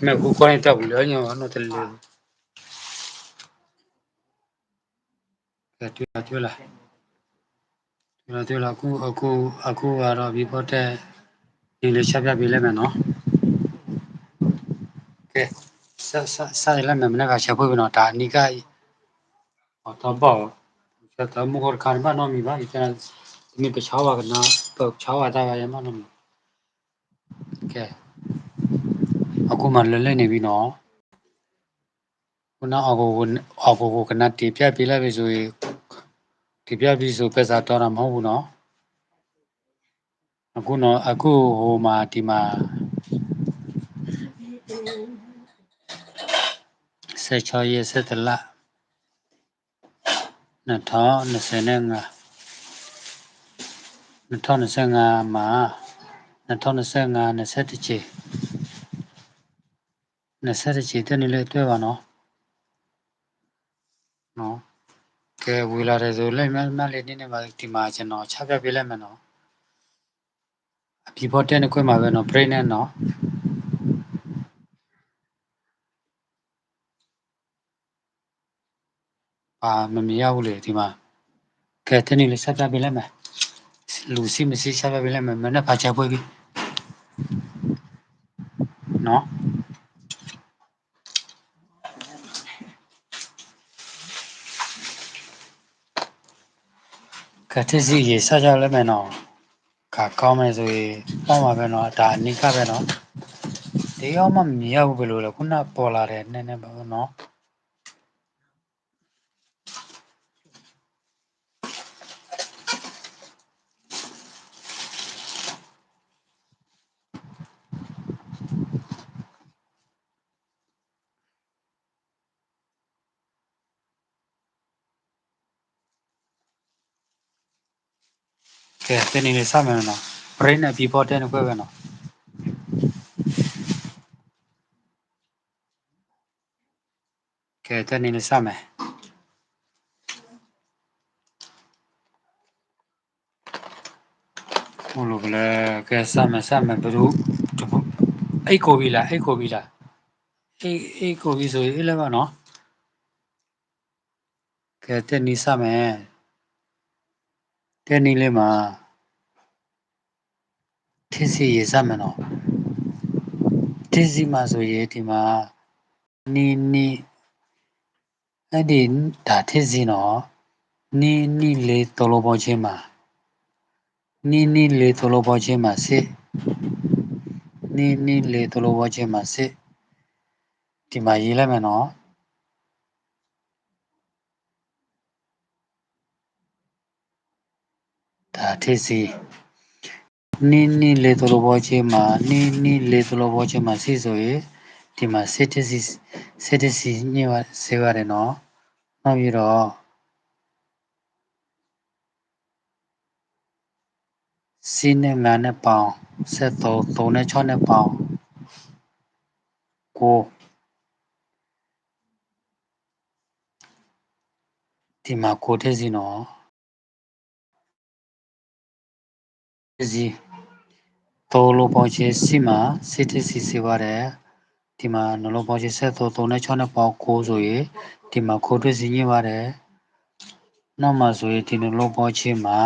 Me busco en el tabuleño, no te leo. La tiola, tiola. Tiola, tiola, aku, aku, aku, ahora vi por te. Y le chapia bileme, ¿no? ¿Qué? Sa, sa, sa, de la memna que se fue, no, ta, ni que. O tampoco. Se está muy corcando, no, mi va, y tenés. နော်ဒါအနိကဟောတော့ပေါ့ဆက်တော့မဟုတ်ခါမနော်မိပါဒီကနေ့ဒီပချောဝါကနာပချောဝါတာရမနော်ကဲအခုမှလွတ်လပ်နေပြီနော်ခုနအကိုကိုအကိုကိုကနတီပြပြလိုက်ပြီဆိုရင်ဒီပြပြီဆိုပက်စားတော့တာမဟုတ်ဘူးနော်အခုနော်အခုဟိုမှာဒီမှာဆက်ချောရဲ့ဆက်တလ2025 2025မှာ2025 21ချေ21ချေတက်နေလေတွေ့ပါနော်နော်ကဲဝေလာတယ်ဆိုလိုက်မမလေးနေနေပါဒီမှာကျွန်တော်ချပြပေးလိုက်မယ်နော်အပြပေါ်တဲ့ခွင့်မှာပဲနော် brain နဲ့နော်အာမမြင်ရဘူးလေဒီမှာကဲတနေ့လေးဆက်ပြပေးလိုက်မယ် လူစီမရှိဆက်ပြပေးလိုက်မယ်မနေ့ဖာချပွေးပြီနော်ကတိစီရေဆက်ကြလိုက်မယ်နော်ကကောင်းမယ်ဆိုရင်ပေါ့မှာပဲနော်ဒါအနိကပဲနော်ဒီရောက်မှမြင်ရဘူးဘယ်လိုလဲခုနပေါ်လာတယ်နည်းနည်းပါနော် ကဲတနေ့လေးစမယ်နော် brain နဲ့ people တဲ့ခွဲပဲနော်ကဲတနေ့လေးစမယ်ဟိုလိုကလေးကဲစမယ်စမယ်ဘယ်လိုအိတ်ကိုပြီလားအိတ်ကိုပြီလားအိတ်အိတ်ကိုပြီဆိုရင်အဲ့လည်းပါနော်ကဲတနေ့စမယ် တနေ့လေးမှာထင်းစီရေးစမယ်နော်ထင်းစီမှာဆိုရင်ဒီမှာနီနီအဲ့ဒီဒါထင်းစီနော်နီနီလေးတော်လိုပေါ်ချင်းမှာနီနီလေးတော်လိုပေါ်ချင်းမှာစစ်နီနီလေးတော်လိုပေါ်ချင်းမှာစစ်ဒီမှာရေးလိုက်မယ်နော် ဒါထင်းစီနီနီလေးတော်လိုပေါ်ချင်းမှာနီနီလေးတော်လိုပေါ်ချင်းမှာစစ်ဆိုရင်ဒီမှာစစ်တစီစစ်တစီညောဆေးရတယ်နော်နောက်ပြီးတော့စီနဲ့ငါနဲ့ပေါင်းဆက်တော့၃နဲ့၆နဲ့ပေါင်းကိုဒီမှာကိုထည့်စီနော် စီတော်လိုပေါ်ချေစီမှာစစ်တစီစေပါတယ်ဒီမှာနလိုပေါ်ချေဆက်တော့၃နဲ့၆နဲ့ပေါင်းကိုဆိုရင်ဒီမှာကိုထည့်စီညင်ပါတယ်နောက်မှဆိုရင်ဒီနလိုပေါ်ချေမှာ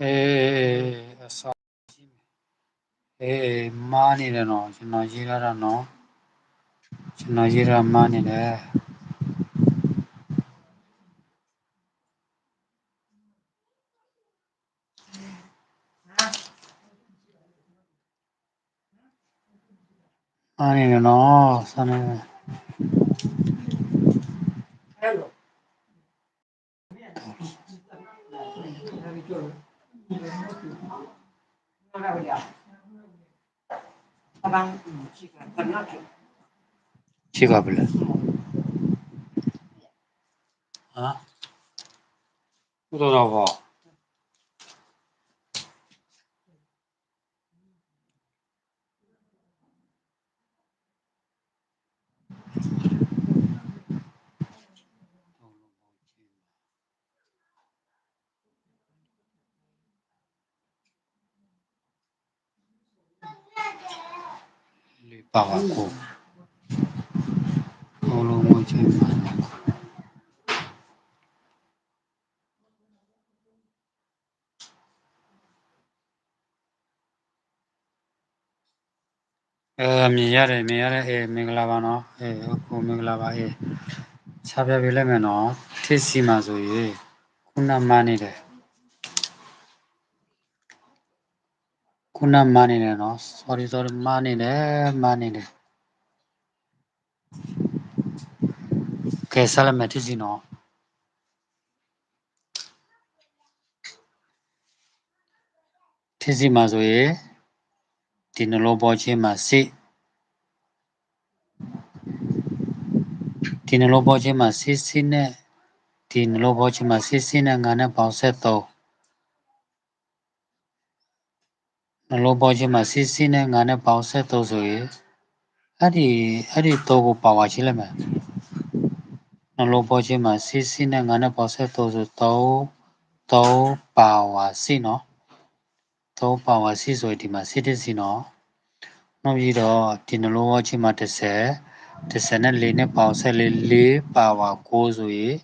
အေးအစောအေးမာနေတယ်နော်ကျွန်တော်ရေးရတာနော် ကျွန်တော်ရေးရမာနေတယ်မာနေတယ်နော်ဆမ်းနေရှိက 지갑을 했어. 아? 뜯어놔봐. 리바 갖고. ချင်းမှာအဲမြင်ရတယ်မြင်ရတယ်အေးမင်္ဂလာပါနော်အေးကိုမင်္ဂလာပါအေးချပြပေးလိုက်မယ်နော်ထစ်စီမှာဆိုရင်ခုနမနေတယ်ခုနမနေတယ်နော် sorry sorry မနေတယ်မနေတယ် ကဲဆက်လက်မယ်ထစ်စီနော်ထစ်စီမှာဆိုရင်ဒီနှလုံးပေါ်ချင်းမှာစစ်ဒီနှလုံးပေါ်ချင်းမှာစစ်စစ်နဲ့ဒီနှလုံးပေါ်ချင်းမှာစစ်စစ်နဲ့ငါနဲ့ပေါင်းဆက်တော့နှလုံးပေါ်ချင်းမှာစစ်စစ်နဲ့ငါနဲ့ပေါင်းဆက်တော့ဆိုရင်အဲ့ဒီအဲ့ဒီတော့ကိုပါဝါချင်းလိုက်မယ် နှလုံးပေါ်ချင်းမှာစစ်စစ်နဲ့ငါနဲ့ပေါင်းဆက်တော့ဆိုတော့တော့ပါဝါစစ်နော်တော့ပါဝါစစ်ဆိုရင်ဒီမှာစစ်တစ်စီနော်နောက်ပြီးတော့ဒီနှလုံးပေါ်ချင်းမှာ30 30နဲ့4နဲ့ပေါင်းဆက်လေး4ပါဝါ9ဆိုရင်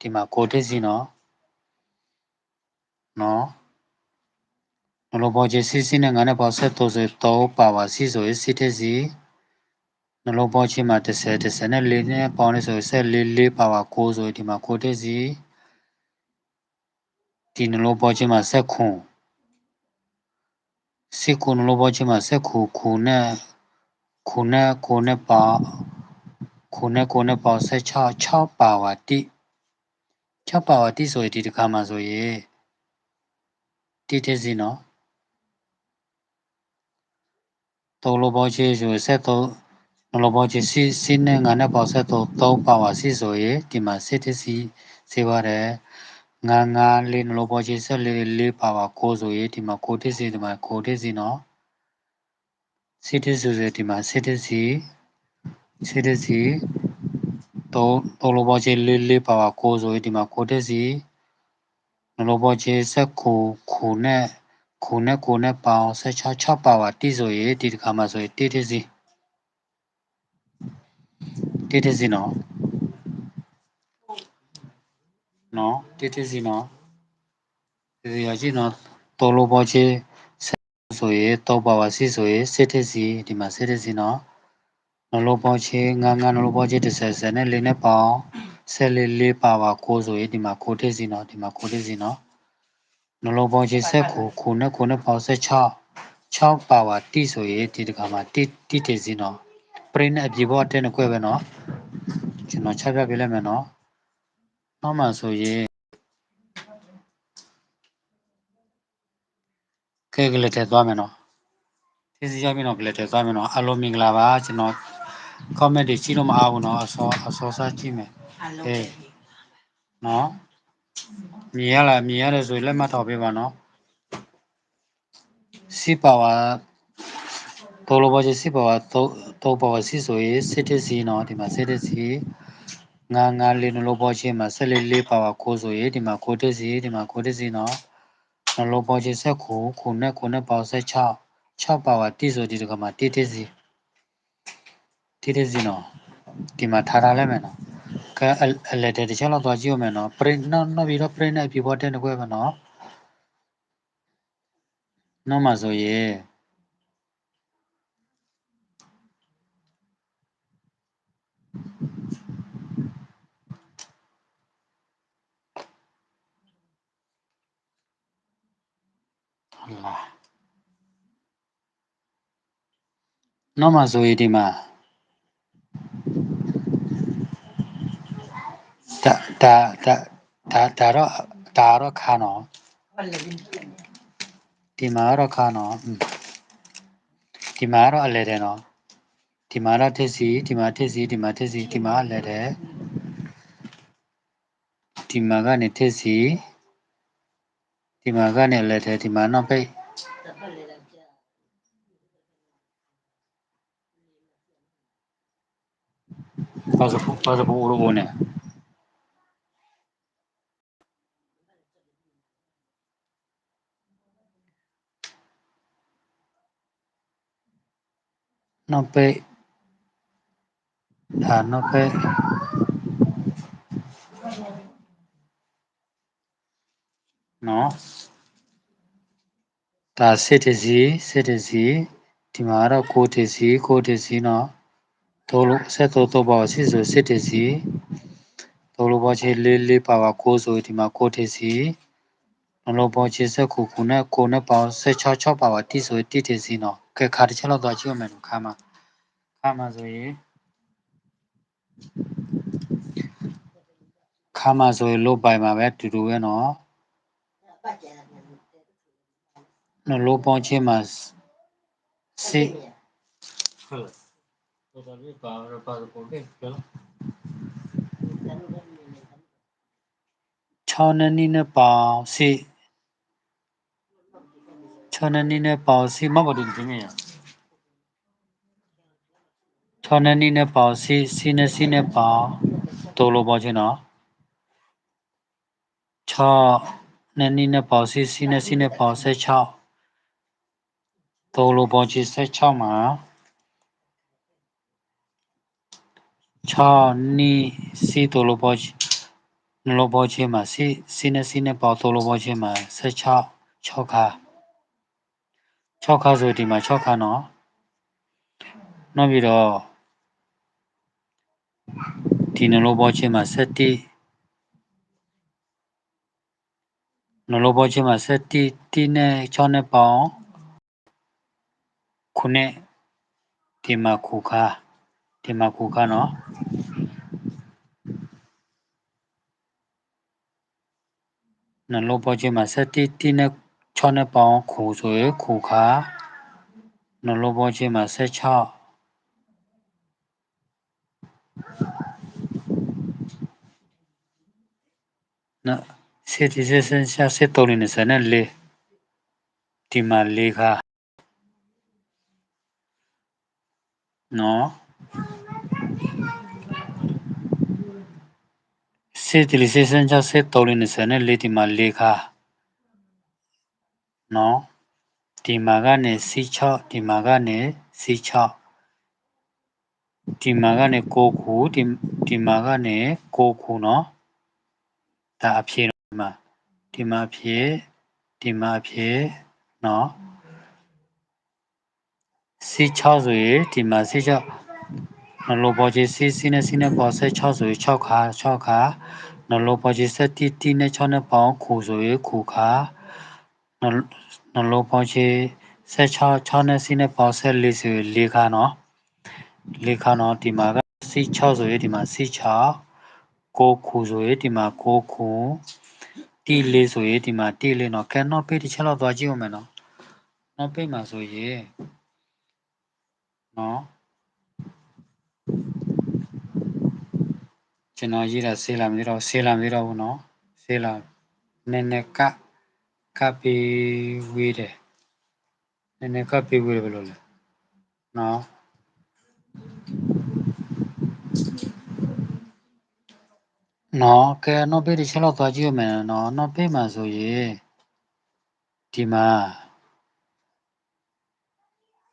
ဒီမှာ9တစ်စီနော်နော်နှလုံးပေါ်ချင်းစစ်စစ်နဲ့ငါနဲ့ပေါင်းဆက်တော့ဆိုတော့ပါဝါစစ်ဆိုရင်စစ်တစ်စီ နှလုံးပေါ်ချင်းမှာ30 30နဲ့4နဲ့ပေါင်းလဲဆိုဆက်4 4ပါဝါ9ဆိုရင်ဒီမှာ9တစ်စီဒီနှလုံးပေါ်ချင်းမှာဆက်ခွန်စစ်ခုနှလုံးပေါ်ချင်းမှာဆက်ခုခုနဲ့ခုနဲ့ခုနဲ့ပါခုနဲ့ခုနဲ့ပေါဆက်6 6ပါဝါတိ6ပါဝါတိဆိုရင်ဒီတစ်ခါမှာဆိုရင်တိတစ်စီနော်သုံးလုံးပေါ်ချင်းဆိုဆက်တော့ နှလုံးပေါ်ချင်းစီစီနဲ့ငါနဲ့ပေါဆက်တော့3ပါဝါစီဆိုရင်ဒီမှာစစ်တစ်စီစေပါတယ်ငါငါလေးနှလုံးပေါ်ချင်းဆက်လေးလေးပါပါကိုဆိုရင်ဒီမှာကိုတစ်စီဒီမှာကိုတစ်စီနော်စစ်တစ်ဆိုဆိုဒီမှာစစ်တစ်စီစစ်တစ်စီတော့တော့လုံးပေါ်ချင်းလေးလေးပါပါကိုဆိုရင်ဒီမှာကိုတစ်စီနှလုံးပေါ်ချင်းဆက်ခုခုနဲ့ခုနဲ့ခုနဲ့ပေါင်းဆက်6 6ပါပါတိဆိုရင်ဒီတစ်ခါမှာဆိုရင်တိတစ် စီတိတစ်စီနော်နော်တိတစ်စီနော်ဒီရရှိနော်တော်လိုပေါ်ချေဆိုရင်တော့ပါပါစီဆိုရင်စစ်တစ်စီဒီမှာစစ်တစ်စီနော်နလိုပေါ်ချေငါငါနလိုပေါ်ချေတစ်ဆက်ဆက်နဲ့လေးနဲ့ပေါင်းဆက်လေးလေးပါပါကိုဆိုရင်ဒီမှာကိုတစ်စီနော်ဒီမှာကိုတစ်စီနော်နလိုပေါ်ချေဆက်ခုခုနဲ့ခုနဲ့ပေါင်းဆက်6 6ပါပါတိဆိုရင်ဒီတခါမှာတိတိတစ်စီနော် ပရိနဲ့အပြေပေါ်တဲ့နှခွဲပဲနော်ကျွန်တော်ချက်ပြပြလိုက်မယ်နော်နောက်မှဆိုရင်ကဲကလေးတက်သွားမယ်နော်သိစီရပြီနော်ကလေးတက်သွားမယ်နော်အလုံးမင်္ဂလာပါကျွန်တော် comment တွေကြည့်လို့မအားဘူးနော်အစောအစောစားကြည့်မယ်အလုံးအေးနော်မြင်ရလားမြင်ရတယ်ဆိုရင်လက်မှတ်ထောက်ပေးပါနော်စီပါဝါ တော်လိုပါချစီပါဝါတော့တော့ပါဝါစီဆိုရင်စစ်တစ်စီနော်ဒီမှာစစ်တစ်စီငါငါလေးနလိုပေါ်ချင်းမှာဆက်လေးလေးပါဝါကိုဆိုရင်ဒီမှာကိုတစ်စီဒီမှာကိုတစ်စီနော်နလိုပေါ်ချင်းဆက်ခုခုနဲ့ခုနဲ့ပေါဆက်6 6ပါဝါတိဆိုဒီတကမှာတိတစ်စီတိတစ်စီနော်ဒီမှာထားထားလိုက်မယ်နော်ကဲအလက်တဲ့တခြားတော့သွားကြည့်ရမယ်နော် print နော်နော်ပြီးတော့ print နဲ့ပြပေါ်တဲ့ကွဲပဲနော်နော်မှာဆိုရ င်ဟုတ်လားနော်မှာဆိုရင်ဒီမှာဒါဒါဒါဒါဒါတော့ဒါတော့ခါနော်ဘာလဲဒီဒီမှာတော့ခါနော်อืมဒီမှာတော့အလဲတယ်နော်ဒီမှာတော့ထစ်စီဒီမှာထစ်စီဒီမှာထစ်စီဒီမှာအလဲတယ်ဒီမှာကနေထစ်စီ ဒီမှာကနေအလဲတယ်ဒီမှာတော့ပိတ်ဘာလဲလဲကြာပါစပပါစပူလိုနဲ့ နောက်ပိတ် ဒါနောက်ပိတ်နော်ဒါစစ်တစီစစ်တစီဒီမှာတော့ကိုတစီကိုတစီနော်တို့လို့ဆက်တော့တော့ပါစစ်ဆိုစစ်တစီတို့လို့ပေါ်ချေလေးလေးပါပါကိုဆိုဒီမှာကိုတစီနလို့ပေါ်ချေဆက်ခုခုနဲ့ကိုနဲ့ပေါဆက်ချောချောပါပါတိဆိုတိတစီနော်ကဲခါတစ်ချက်လောက်တော့ကြည့်ရမယ်လို့ခါမှာခါမှာဆိုရင်ခါမှာဆိုရင်လုတ်ပိုင်မှာပဲတူတူပဲနော်ပတ်ကြတယ် နလို့ပေါ်ချေမှာစစ်ဟုတ်တယ်တော်တော်လေးပါပါပေါ်ခဲ့ကြလား6နှစ်နီးနဲ့ပေါင်စီ6နှစ်နီးနဲ့ပေါင်စီမဘာလို့ဒီနေ့ရ6နှစ်နီးနဲ့ပေါင်စီစီနဲ့စီနဲ့ပေါင်တိုးလို့ပေါ်ချင်းနော်6နှစ်နီးနဲ့ပေါင်စီစီနဲ့စီနဲ့ပေါင်16 တိုးလို့ပေါ်ချင်း16မှာ6နီးစီတိုးလို့ပေါ်ချင်းနလို့ပေါ်ချင်းမှာစီစီနဲ့စီနဲ့ပေါင်တိုးလို့ပေါ်ချင်းမှာ16 6ခါ6ခါဆိုဒီမှာ6ခါနော်နောက်ပြီးတော့ဒီနလို့ပေါ်ချင်းမှာ7နလို့ပေါ်ချင်းမှာ7တီနဲ့6နဲ့ပေါင် ခုနဲ့ဒီမှာခုခါဒီမှာခုခါနော်နလို့ပေါ်ချင်းမှာ7တီနဲ့6နဲ့ပေါင်ခုဆိုရခုခါနလို့ပေါ်ချင်းမှာ16နော်စစ်ဒီစစ်စင်ရှာစစ်တော်နေစနဲ့လေဒီမှာလေ နော်စစ်ဒီစစ်စင်ရှာစစ်တော်နေစနဲ့လေဒီမှာလေခါနော်ဒီမှာကနေ C6 ဒီမှာကနေ C6 ဒီမှာကနေ6ခုဒီဒီမှာကနေ6ခုနော်ဒါအဖြေနော်ဒီမှာဒီမှာအဖြေဒီမှာအဖြေနော် C6 ဆိုရင်ဒီမှာ C6 နလိုပေါ်ကြီး C C နဲ့ C နဲ့ပေါ်ဆက်6ဆိုရင်6ခါ6ခါနလိုပေါ်ကြီးဆက်တီတီနဲ့6နဲ့ပေါင်းခုဆိုရင်ခုခါနနလိုပေါ်ကြီးဆက်6 6နဲ့ C နဲ့ပေါင်းဆက်4ဆိုရင်4ခါနော်4ခါနော်ဒီမှာက C6 ဆိုရင်ဒီမှာ C6 6ခုဆိုရင်ဒီမှာ6ခုတီ4ဆိုရင်ဒီမှာတီ4နော်ကဲနော်ပေးတစ်ချက်လောက်သွားကြည့်အောင်မယ်နော်နောက်ပေးမှာဆိုရင် နော်ကျွန်တော်ရေးတာဆေးလာမသိတော့ဆေးလာမသိတော့ဘူးနော်ဆေးလာနည်းနည်းကကပ်ပြီးဝေးတယ်နည်းနည်းကပ်ပြီးဝေးတယ်ဘယ်လိုလဲနော်နော်ကဲနော်ပေးတစ်ချက်လောက်သွားကြည့်ရမယ်နော်နော်ပေးမှာဆိုရင်ဒီမှာ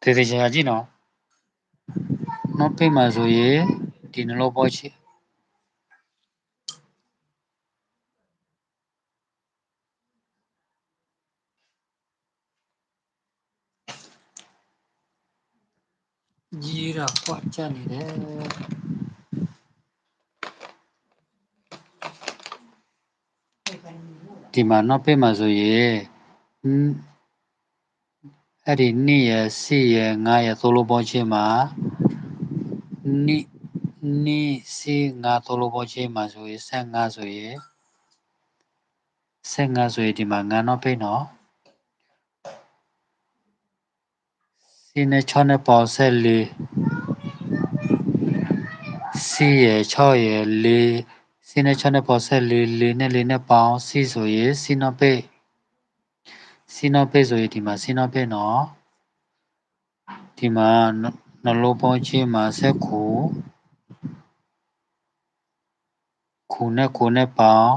တည်တည်ချာချာကြည့်နော် နော်ပေးမှာဆိုရင်ဒီနှလုံးပေါ်ချီကြီးတာပွားချနေတယ်ဒီမှာနော်ပေးမှာဆိုရင်ဟင်းအဲ့ဒီ2ရယ်4ရယ်5ရယ်သို့လို့ပေါ်ချီမှာ နိနိစီငါသို့လို့ပေါ်ချီမှာဆိုရင်15ဆိုရင်15ဆိုရင်ဒီမှာငါနော်ပေးနော်စီနဲ့6နဲ့ပေါဆက်4စီရယ်6ရယ်4စီနဲ့6နဲ့ပေါဆက်4 4နဲ့4နဲ့ပေါင်းစီဆိုရင်စီနော်ပေးစီနော်ပေးဆိုရင်ဒီမှာစီနော်ပေးနော်ဒီမှာ နှလုံးပေါင်းချင်းမှာဆက်ခုခုနဲ့ခုနဲ့ပေါင်း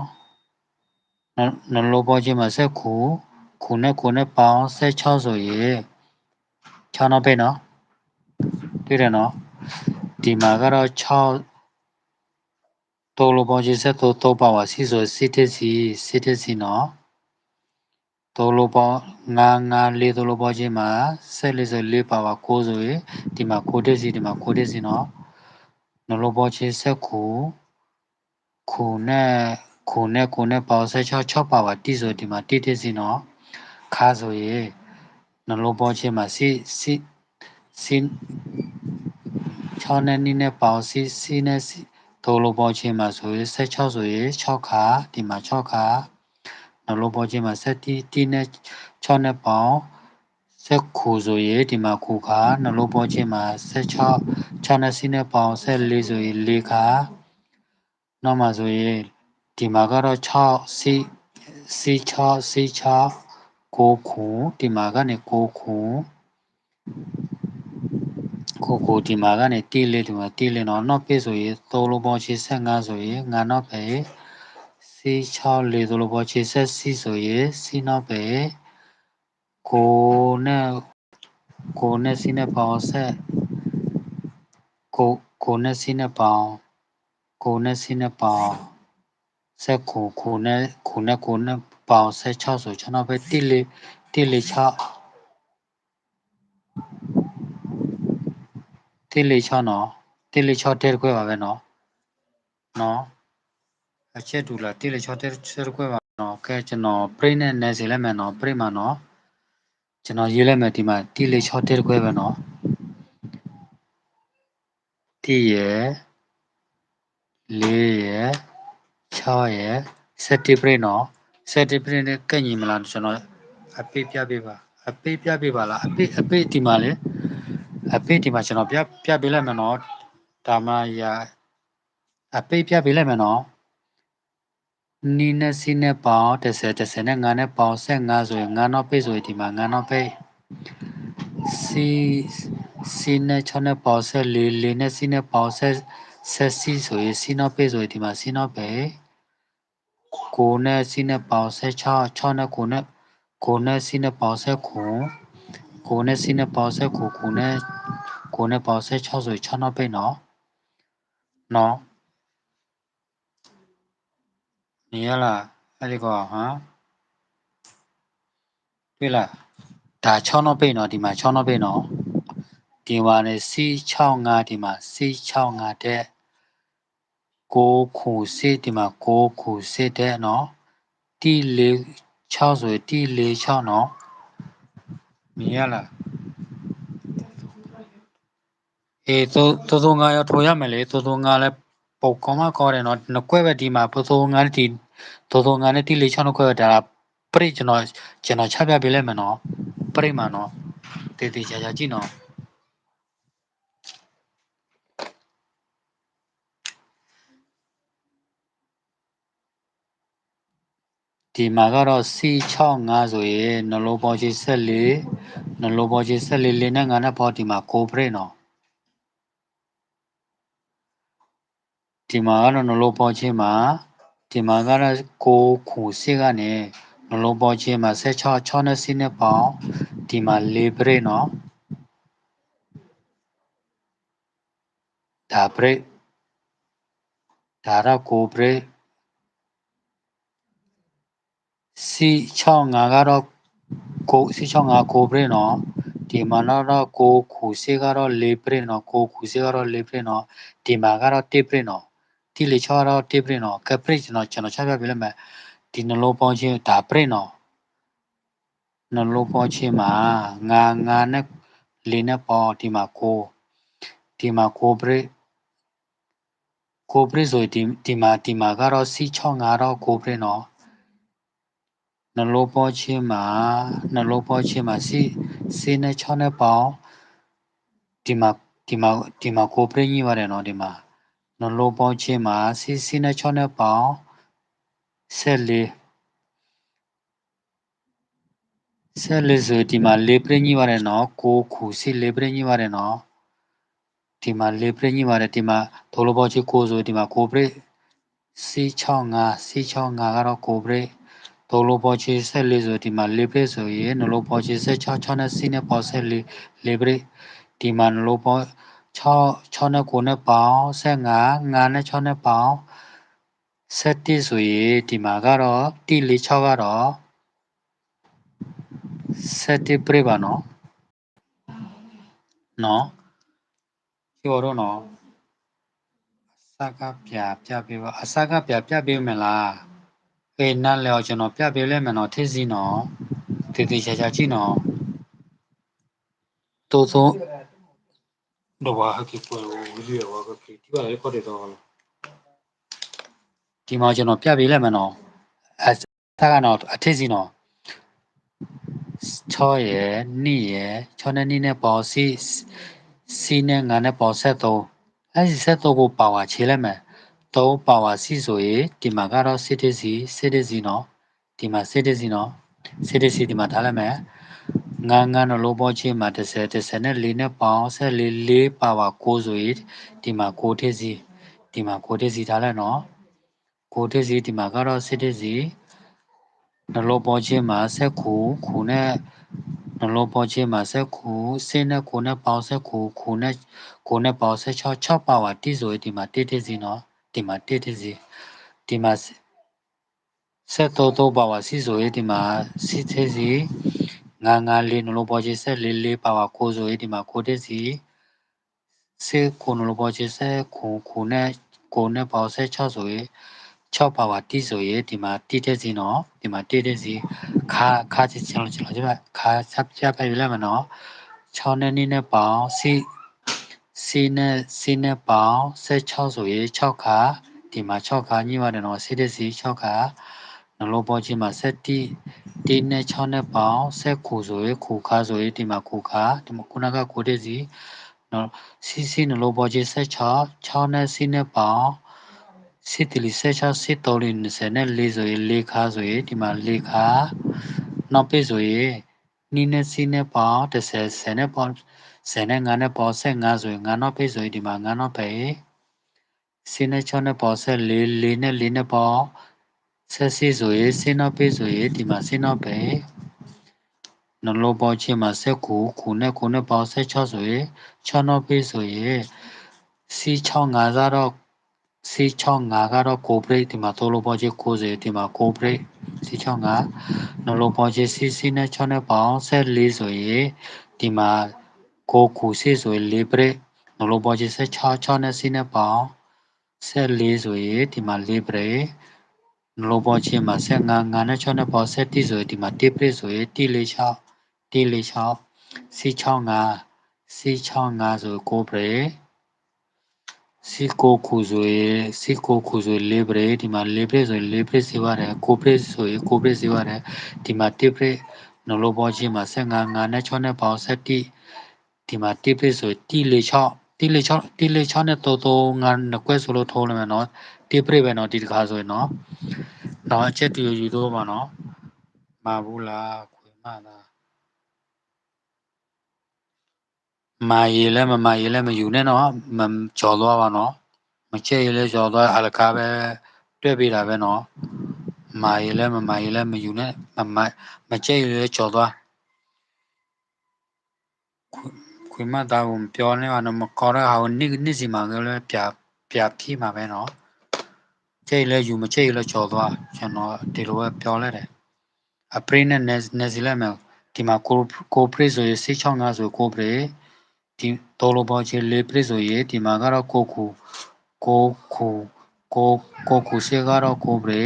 နှလုံးပေါင်းချင်းမှာဆက်ခုခုနဲ့ခုနဲ့ပေါင်းဆက်6ဆိုရင်6နော်ပေးနော်တွေ့တယ်နော်ဒီမှာကတော့6တိုလိုပေါ်ကြီးဆက်တော့တော့ပါဝါစီဆိုစစ်တစီစစ်တစီနော် တိုလိုပေါ်ငါငါလေးတိုလိုပေါ်ကြီးမှာဆက်လေးဆိုလေးပါဝါ6ဆိုရင်ဒီမှာ6တစီဒီမှာ6တစီနော်နလိုပေါ်ကြီးဆက်ခုခုနဲ့ခုနဲ့ခုနဲ့ပေါဆက်6 6ပါဝါတိဆိုဒီမှာတိတစီနော်ခါဆိုရင်နလိုပေါ်ကြီးမှာစီစီစီ6နဲ့နီးနဲ့ပေါစီစီနဲ့စီတိုလိုပေါ်ချင်းမှာဆိုရင်16ဆိုရင်6ခါဒီမှာ6ခါ နောက်လိုပေါ်ချင်းမှာ7တီတီနဲ့6နဲ့ပေါင်းဆက်ခုဆိုရင်ဒီမှာခုခါနောက်လိုပေါ်ချင်းမှာ16 6နဲ့စီနဲ့ပေါင်း14ဆိုရင်4ခါနောက်မှာဆိုရင်ဒီမှာကတော့6စီစီ6စီ6 6ခုဒီမှာကနေ6ခုကိုကိုဒီမှာကနေတီးလေးဒီမှာတီးလေးတော့နောက်ပြဆိုရင်3လိုပေါ်ချီ15ဆိုရင်ငါနောက်ပဲ စီ6လေး3လိုပေါ်ချီ14ဆိုရင်စီနောက်ပဲကိုနဲ့ကိုနဲ့စီနဲ့ပေါင်းဆက်ကိုကိုနဲ့စီနဲ့ပေါင်းကိုနဲ့စီနဲ့ပေါင်းဆက်ကိုကိုနဲ့ကိုနဲ့ကိုနဲ့ပေါင်းဆက်6ဆိုကျွန်တော်ပဲတီးလေးတီးလေး6တိလေးချောင်းနော်တိလေးချောတဲခွဲပါပဲနော်နော် အချက်တူလားတိလေးချောတဲတဲခွဲပါနော်ကဲကျွန်တော်ပရိနဲ့နယ်စီလိုက်မယ်နော်ပရိမှာနော်ကျွန်တော်ရေးလိုက်မယ်ဒီမှာတိလေးချောတဲခွဲပဲနော်တိရယ်လေးရယ်6ရယ်7ပရိနော်7ပရိနဲ့ကန့်ညီမလားကျွန်တော်အပိပြပေးပါအပိပြပေးပါလားအပိအပိဒီမှာလေအပိဒီမှာကျွန်တော်ပြပြပေးလိုက်မယ်နော်ဒါမှရအပိပြပေးလိုက်မယ်နော် နီနဲ့စီနဲ့ပေါင်း30 30နဲ့9နဲ့ပေါင်း15ဆိုရင်9နောက်ပိတ်ဆိုရင်ဒီမှာ9နောက်ပိတ်စီစီနဲ့6နဲ့ပေါင်း14လေးနဲ့စီနဲ့ပေါင်း10 10စီဆိုရင်စီနောက်ပိတ်ဆိုရင်ဒီမှာစီနောက်ပိတ်ကိုနဲ့စီနဲ့ပေါင်း16 6နဲ့ကိုနဲ့ကိုနဲ့စီနဲ့ပေါင်း19ကိုနဲ့စီနဲ့ပေါင်း19ကိုနဲ့ကိုနဲ့ပေါင်း16ဆိုရင်6နောက်ပိတ်နော်နော် နေရလားအဲ့ဒီကောဟမ်တွေ့လားဒါ6နောက်ပိတ်နော်ဒီမှာ6နောက်ပိတ်နော်ဒီမှာနေ C65 ဒီမှာ C65 တဲ့6ခုစစ်ဒီမှာ6ခုစစ်တဲ့နော်တီ4 6 ဆိုရင်တီ4 6 နော်မြင်ရလားအေးသို့သို့သို့ငါရောထိုးရမယ်လေသို့သို့ငါလည်းပုတ်ကောင်းမကောတယ်နော်နှကွဲပဲဒီမှာသို့သို့ငါနဲ့ ဒီသို့သို့ငါနဲ့တီ4 6နှကွဲပဲဒါပရိကျွန်တော်ကျွန်တော်ချပြပေးလိုက်မယ်နော်ပရိမှာနော်တေးသေးချာချာကြည့်နော်ဒီမှာကတော့ C65 ဆိုရင်နှလုံးပေါ်ကြီး14နှလုံးပေါ်ကြီး14လေးနဲ့ငါနဲ့ပေါ်ဒီမှာကိုပရိနော်ဒီမှာကတော့နှလုံးပေါ်ချင်းမှာ ဒီမှာကတော့ကိုခုစစ်ကနေနှလုံးပေါ်ချင်းမှာ16 6နဲ့စီနဲ့ပေါင်းဒီမှာ၄ပရိနော်ဒါပရိဒါတော့ကိုပရိ C65 ကတော့ကို C65 ကိုပရိနော်ဒီမှာတော့ကိုခုစစ်ကတော့၄ပရိနော်ကိုခုစစ်ကတော့၄ပရိနော်ဒီမှာကတော့1ပရိနော် ဒီလေ6ကတော့1ပရိနော်ကပရိကျွန်တော်ကျွန်တော်ချပြပြလိုက်မယ်ဒီနှလုံးပေါင်းချင်းဒါပရိနော်နှလုံးပေါင်းချင်းမှာငါငါနဲ့လေးနဲ့ပေါင်းဒီမှာကိုဒီမှာကိုပရိကိုပရိဆိုဒီဒီမှာဒီမှာကတော့ C65 တော့ကိုပရိနော်နှလုံးပေါ်ချင်းမှာနှလုံးပေါ်ချင်းမှာစီစီနဲ့6နဲ့ပေါင်းဒီမှာဒီမှာဒီမှာကိုပရင်းကြီးပါတယ်နော်ဒီမှာ နှလုံးပေါ်ချင်းမှာစီစီနဲ့6နဲ့ပေါင်း14 14ဆိုဒီမှာလေးပရင်းကြီးပါတယ်နော်ကိုခုစီလေးပရင်းကြီးပါတယ်နော်ဒီမှာလေးပရင်းကြီးပါတယ်ဒီမှာဒိုလိုပေါ်ချင်းကိုဆိုဒီမှာကိုပရင်း C65 C65 ကတော့ကိုပရင်းဒိုလိုပေါ်ချီဆက်လေးဆိုဒီမှာလေးပရစ်ဆိုရင်နလိုပေါ်ချီဆက်6 6နဲ့စီနဲ့ပေါ်ဆက်လေးလေးပရစ်ဒီမှာနလိုပေါ် 6 6နဲ့9နဲ့ပေါင်း15 9နဲ့6နဲ့ပေါင်း17ဆိုရင်ဒီမှာကတော့တိလေး6ကတော့17ပြပါနော်နော်ပြောတော့နော်အစကပြပြပေးပါအစကပြပြပေးမလားအေးနားလဲကျွန်တော်ပြပေးလဲမယ်နော်ထစ်စီနော်တည်တည်ချာချာကြည့်နော်တိုးဆုံး တော့ဘာဟကိပွဲကိုရွေးရောကကိဒီပါလေခေါ်တယ်တော့ဒီမှာကျွန်တော်ပြပေးလဲမယ်နော်အစကတော့အထစ်စီနော်6ရယ်2ရယ်6နဲ့2နဲ့ပေါင်းစီစီနဲ့9နဲ့ပေါင်း73အဲဒီ73ကိုပါဝါခြေလိုက်မယ်3ပါဝါစီဆိုရင်ဒီမှာကတော့ citizen citizen နော်ဒီမှာ citizen နော် citizen ဒီမှာထားလိုက်မယ် ငန်းငန်းတော့လိုပေါ်ချင်းမှာ30 30နဲ့4နဲ့ပေါင်း14 4ပါပါ6ဆိုရင်ဒီမှာ6ထစ်စီဒီမှာ6ထစ်စီထားလိုက်နော်6ထစ်စီဒီမှာကတော့7ထစ်စီနှလုံးပေါ်ချင်းမှာ19ခုနဲ့နှလုံးပေါ်ချင်းမှာ19ဆင်းနဲ့9နဲ့ပေါင်း19ခုနဲ့9နဲ့ပေါင်း16 6ပါပါတိဆိုရင်ဒီမှာ1ထစ်စီနော်ဒီမှာ1ထစ်စီဒီမှာဆက်တော့တော့ပါပါစီဆိုရင်ဒီမှာ6ထစ်စီ 954နှလုံးပေါ်ချစ်ဆက်လေးလေးပါပါကိုဆိုရေးဒီမှာကိုတစ်စီစေကိုနှလုံးပေါ်ချစ်ဆက်ကိုကိုနဲ့ကိုနဲ့ပေါ်ဆက်6ဆိုရေး6ပါပါတိဆိုရေးဒီမှာတိတဲ့စီနော်ဒီမှာတိတဲ့စီခါခါချစ်ချင်လို့ချင်လို့ဒီမှာခါဆက်ပြပဲယူလိုက်မနော်6နဲ့2နဲ့ပေါင်းစီစီနဲ့စီနဲ့ပေါင်း16ဆိုရေး6ခါဒီမှာ6ခါညီပါတယ်နော်စီတဲ့စီ6ခါ နှလုံးပေါ်ချင်းမှာ7တိတိနဲ့6နဲ့ပေါင်း7ခုဆိုရင်ခုခါဆိုရင်ဒီမှာခုခါဒီမှာခုနကကိုတဲ့စီနော်စီစီနှလုံးပေါ်ချင်း16 6နဲ့စီနဲ့ပေါင်းစစ်တလီဆက်ချစစ်တော်လီ20နဲ့4ဆိုရင်4ခါဆိုရင်ဒီမှာ4ခါနောက်ပိဆိုရင်နီးနဲ့စီနဲ့ပေါင်း30 10နဲ့ပေါင်း10နဲ့9နဲ့ပေါင်း15ဆိုရင်9နောက်ပိဆိုရင်ဒီမှာ9နောက်ပိစီနဲ့6နဲ့ပေါင်း14 4နဲ့4နဲ့ပေါင်း 14ဆိုရင်စင်းနောက်ပိဆိုရင်ဒီမှာစင်းနောက်ပိနှလုံးပေါင်းချင်းမှာ19ခုနဲ့ခုနဲ့ပေါင်း16ဆိုရင်6နောက်ပိဆိုရင်စီ6 5စားတော့ C65 ကတော့ corporate ဒီမှာသုံးလို့ပေါ်ချေ90ဒီမှာ corporate C65 နော်လို့ပေါ်ချေ CC နဲ့6နဲ့ပေါင်း14ဆိုရင်ဒီမှာကိုခုစီဆိုရင်4 break နော်လို့ပေါ်ချေ16 6နဲ့ C နဲ့ပေါင်း14ဆိုရင်ဒီမှာ4 break နော် လို့ပေါ်ချေမှာ15 9နဲ့6နဲ့ပေါင်း7ဆိုရင်ဒီမှာ1 break ဆိုရင်1 4 6 1 4 6 C65 C65 ဆို9 break စီကိုခုဆိုရင်စီကိုခုဆိုရင်လေးပရေဒီမှာလေးပရေဆိုရင်လေးပရေစီပါတယ်ကိုပရေဆိုရင်ကိုပရေစီပါတယ်ဒီမှာတစ်ပရေနလိုပေါ်ချင်းမှာ15 9နဲ့6နဲ့ပေါင်း7ဒီမှာတစ်ပရေဆိုတီလေး6တီလေး6တီလေး6နဲ့တော့တော့ငါနကွဲဆိုလို့ထိုးလိုက်မယ်နော် တစ်ပရေပဲနော်ဒီတခါဆိုရင်နော်တော့အချက်တူယူတော့မှာနော်မဘူးလားခွေမလားမာရီလည်းမမာရီလည်းမယူနဲ့နော်မကြော်သွားပါနော်မချဲ့ရလဲကြော်သွားအလကားပဲတွေ့ပြတာပဲနော်မာရီလည်းမမာရီလည်းမယူနဲ့မမမချဲ့ရလဲကြော်သွားခွေမသားကိုပြောနေပါတော့မခေါ်ရအောင်နိနိစီမှာလည်းပြပြဖြီးမှာပဲနော် ချဲ့လဲယူမချဲ့ရလဲကြော်သွားကျွန်တော်ဒီလိုပဲပြောလိုက်တယ်အပရိနဲ့နေစီလည်းမဒီမှာကိုကိုပရိဆိုရ665ဆိုကိုပရိဒီတော်လိုပေါ်ချေလေးပရိဆိုရဒီမှာကတော့ကိုခုကိုခုကိုကိုခုစေကတော့ကိုပရိ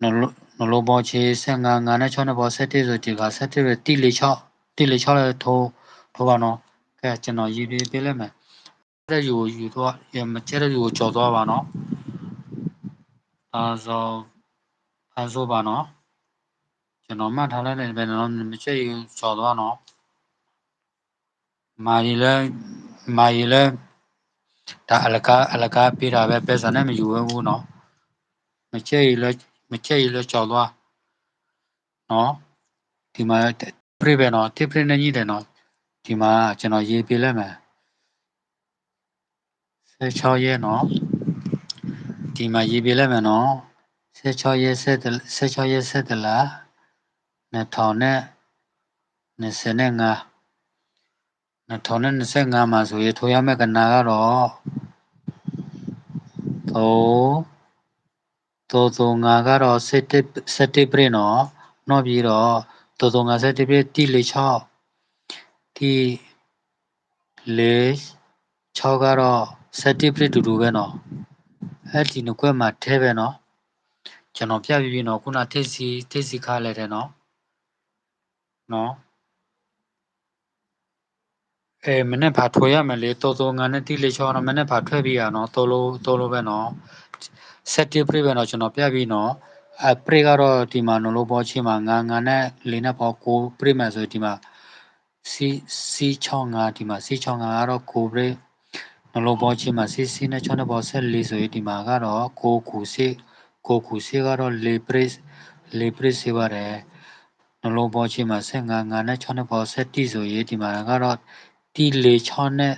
နော်နော်လိုပေါ်ချေ15 9နဲ့6နဲ့ပေါ်7ဆိုဒီက7ရတိလေး6တိလေး6လဲထိုးထိုးပါနော်ကဲကျွန်တော်ရေးပေးပေးလိုက်မယ် တဲ့ယူယူတော့ရမကျတဲ့ယူကိုကြော်သွားပါနော်ဒါဆိုအဲဆိုပါနော်ကျွန်တော်မှတ်ထားလိုက်တယ်ပဲနော်မချစ်ရင်ကြော်သွားနော်မာရီလဲမာရီလဲဒါအလကားအလကားပြတာပဲပဲစနဲ့မယူဘူးနော်မချစ်ရင်လဲမချစ်ရင်လဲကြော်သွားနော်ဒီမှာပြပဲနော်တိပြနေကြီးတယ်နော်ဒီမှာကျွန်တော်ရေးပြလိုက်မယ် 16ရက်နော်ဒီမှာရေးပြလိုက်မယ်နော်16ရက်7 16ရက်7လား2000နဲ့25 2025မှာဆိုရင်ထိုးရမယ့်ကဏ္ဍကတော့3 335ကတော့17 17ပြည့်နော်နောက်ပြီးတော့335 17ပြည့်တိလေ6တိလေ6ကတော့ 17ပြည့်တူတူပဲနော်အဲ့ဒီနှစ်ခွက်မှာထဲပဲနော်ကျွန်တော်ပြပြပြီးနော်ခုနထိစီထိစီခါလဲတယ်နော်နော်အဲမနေ့ဘာထွေရမယ်လေတော်တော်ငါနဲ့တိလေချောတော့မနေ့ဘာထွက်ပြီးရနော်တော်လို့တော်လို့ပဲနော်ဆက်တီပရိပဲနော်ကျွန်တော်ပြပြီးနော်အပရိကတော့ဒီမှာနလို့ပေါ်ချင်းမှာငါငါနဲ့လေးနဲ့ပေါ်ကိုပရိမယ်ဆိုဒီမှာစီစီချောင်းငါဒီမှာစီချောင်းငါကတော့ကိုပရိ နလို့ပေါ်ချင်းမှာစီစီနဲ့ချောင်းနဲ့ပေါ်ဆက်လေးဆိုဒီမှာကတော့ကိုခုစီကိုခုစီကတော့လေပရိလေပရိစီပါတယ်နလို့ပေါ်ချင်းမှာဆက်ငါငါနဲ့ချောင်းနဲ့ပေါ်ဆက်တီဆိုရင်ဒီမှာကတော့တီလေချောင်းနဲ့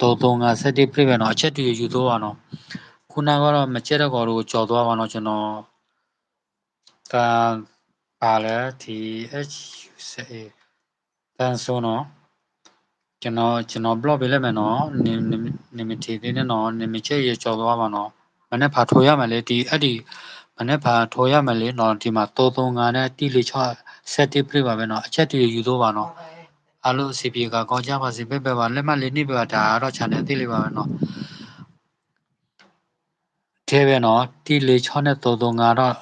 တော်တော်ငါစက်တိပြိပဲနော်အချက်တူယူသွားပါနော်ခုနကတော့မကြက်တဲ့ကောတို့ကြော်သွားပါနော်ကျွန်တော်ဒါပါလဲဒီ H C တန်ဆိုနော် ကျွန်တော်ကျွန်တော် block ပေးလိုက်မယ်နော်နင်နင်မထေသေးနဲ့နော်နင်မချက်ရချော်သွားပါနော်မနေ့ဖာထိုးရမယ်လေဒီအဲ့ဒီမနေ့ဖာထိုးရမယ်လေနော်ဒီမှာ335နဲ့တိလေချော့ set တိပြပါပဲနော်အချက်တွေယူတော့ပါနော်အားလုံးအစီပြေကကောင်းကြပါစေပဲပဲပါလက်မှတ်လေးနှစ်ပဲဒါတော့ channel တိလေးပါပဲနော်တဲ့ပဲနော်တိလေချော့နဲ့335တော့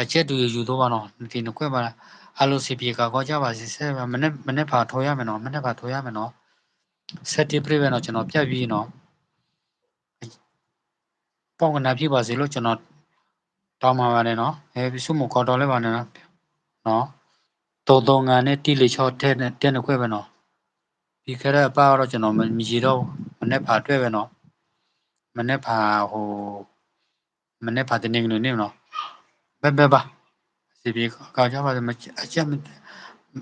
အချက်တွေယူတော့ပါနော်ဒီနှစ်ခွက်ပါလား အလုံးစီပြေကခေါ်ကြပါစေဆက်မနေ့မနေ့ဖာထိုးရမယ်နော်မနေ့ဖာထိုးရမယ်နော်ဆက်တီပြပဲနော်ကျွန်တော်ပြတ်ပြီးနော်ပေါင်ကနာဖြစ်ပါစေလို့ကျွန်တော်တောင်းပါပါတယ်နော်အဲပြစုမခေါ်တော်လဲပါနဲ့နော်နော်တုံတုံငါနဲ့တိလိချောတဲ့တဲ့နှခွဲပဲနော်ဒီခရက်ပါတော့ကျွန်တော်မကြည့်တော့မနေ့ဖာတွေ့ပဲနော်မနေ့ဖာဟိုမနေ့ဖာတင်းနေလို့နေနော်ဘဲဘဲပါ စီပြေကောက်ကြပါစေမအချက်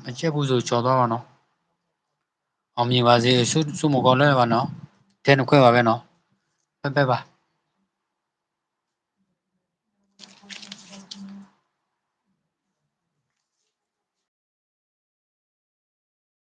မချက်ဘူးဆိုကြော်တော့ပါနော်အောင်မြင်ပါစေဆုဆုမကောင်းလဲပါနော်တဲနှခွဲပါပဲနော်ဘယ်ဘယ်ပါ